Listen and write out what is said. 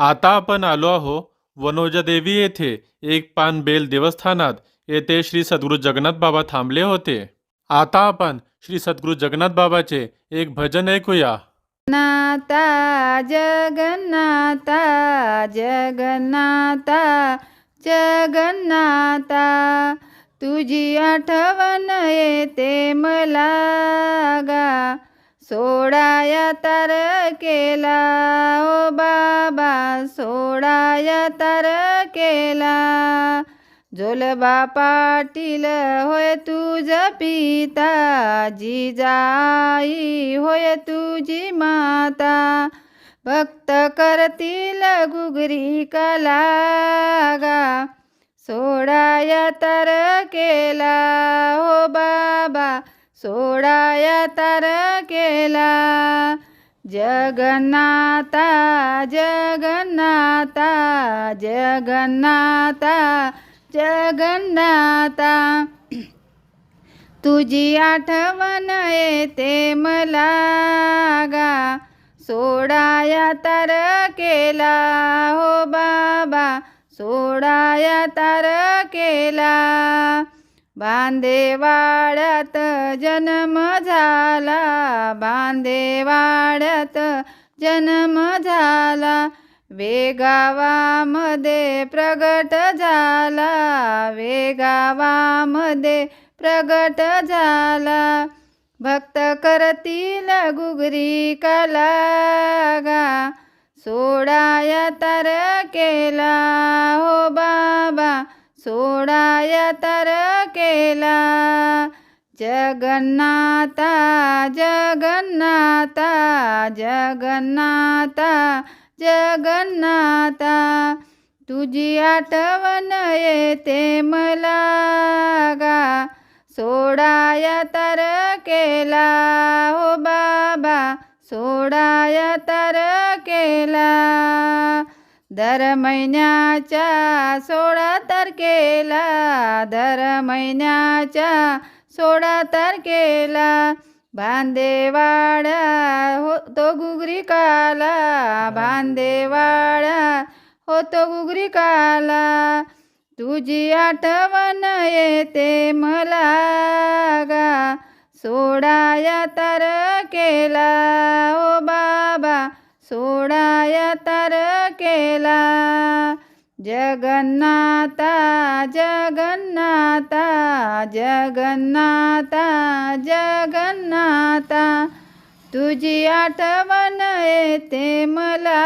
आता आपण आलो आहो वनोजदेवी येथे एक पान बेल देवस्थानात. येथे श्री सद्गुरू जगन्नाथ बाबा थांबले होते. आता आपण श्री सद्गुरू जगन्नाथ बाबाचे एक भजन ऐकूया. नाता जगन्नाथा जगन्नाथा जगन्नाथा तुझी आठवण येते मला गा सोडाया तर केला सोडाया तर केला. जोलबा पाटील होय तुझ पिता. जिजाई होय तुझी माता. भक्त करतील गुगरी कलागा सोडाया तर केला. हो बाबा सोडाया तर केला. जगन्नाथा जगन्नाथा जगन्नाथा जगन्नाथा तुझी आठवण येते मला गा. सोडाया तर केला हो बाबा. सोडाया तर केला. बांदेवाड्यात जन्म झाला. बांदेवाड्यात जन्म झाला. वेगावामध्ये प्रगट झाला. वेगावामध्ये प्रगट झाला. भक्त करतील गुगरी कलागा. सोडाया तर केला हो बाबा. सोडाया तर केला. जगन्नाथा जगन्नाथा जगन्नाथा जगन्नाथा तुझी आठवण येते मला गा. सोडाया तर केला हो बाबा सोडाया तर केला दर महिन्याच्या सोळा तारखेला दर महिन्याच्या सोळा तारखेला भांदेवाड्या होतो गुगरी काला भांदेवाड्या होतो गुगरी काला तुझी आठवण येते मला गा. सोडाया तर केला. ओ बाबा सोडाया तर केला. जगन्नाथा जग जगन्नाथा जगन्नाथा तुझी आठवण येते मला.